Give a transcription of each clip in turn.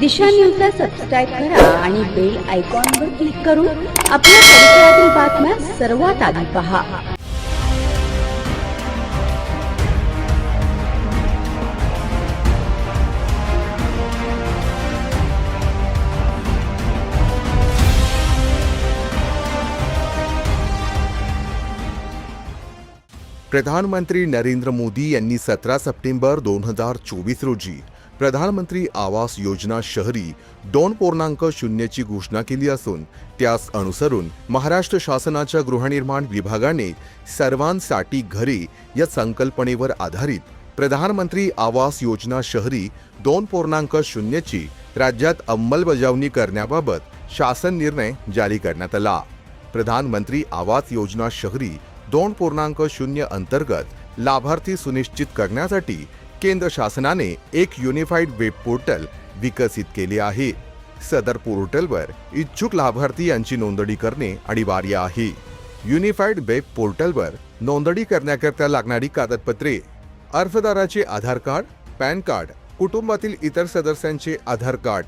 दिशा न्यूजला सबस्क्राईब करा आणि बेल आयकॉनवर क्लिक करून आपल्या परिसरातील बातम्या सर्वात आधी पहा. प्रधानमंत्री नरेंद्र मोदी यांनी सतरा सप्टेंबर दोन हज़ार चोवीस रोजी प्रधानमंत्री आवास योजना शहरी दोन पूर्णांक शून्यची घोषणा केली असून त्यास अनुसरून महाराष्ट्र शासनाच्या गृहनिर्माण विभागाने सर्वांसाठी घरे या संकल्पनेवर आधारित प्रधानमंत्री आवास योजना शहरी दोन पूर्णांक शून्यची राज्यात अंमलबजावणी करण्याबाबत शासन निर्णय जारी करण्यात आला. प्रधानमंत्री आवास योजना शहरी दोन पूर्णांक शून्य अंतर्गत लाभार्थी सुनिश्चित करण्यासाठी केंद्र शासनाने एक युनिफाईड वेब पोर्टल विकसित केले आहे. सदर पोर्टलवर इच्छुक लाभार्थी यांची नोंदणी करणे अनिवार्य आहे. युनिफाईड वेब पोर्टलवर नोंदणी करण्याकरता लागणारी कागदपत्रे अर्जदाराचे आधार कार्ड पॅन कार्ड कुटुंबातील इतर सदस्यांचे आधार कार्ड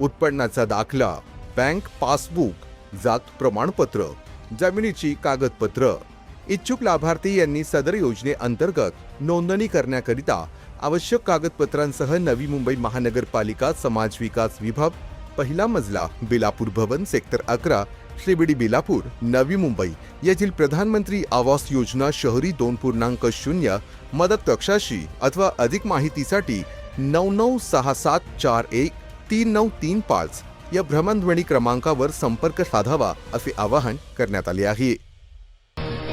उत्पन्नाचा दाखला बँक पासबुक जात प्रमाणपत्र जमिनीची कागदपत्र. इच्छुक लाभार्थी यांनी सदर योजनेअंतर्गत नोंदणी करण्याकरिता आवश्यक कागदपत्रांसह नवी मुंबई महानगरपालिका समाज विकास विभाग पहिला मजला बिलापूर भवन सेक्टर अकरा श्रीबिडी बिलापूर नवी मुंबई येथील प्रधानमंत्री आवास योजना शहरी दोन पूर्णांक शून्य मदत कक्षाशी अथवा अधिक माहितीसाठी नऊ नऊ सहा सात चार एक तीन नऊ तीन पाच या भ्रमणध्वनी क्रमांकावर संपर्क साधावा असे आवाहन करण्यात आले आहे.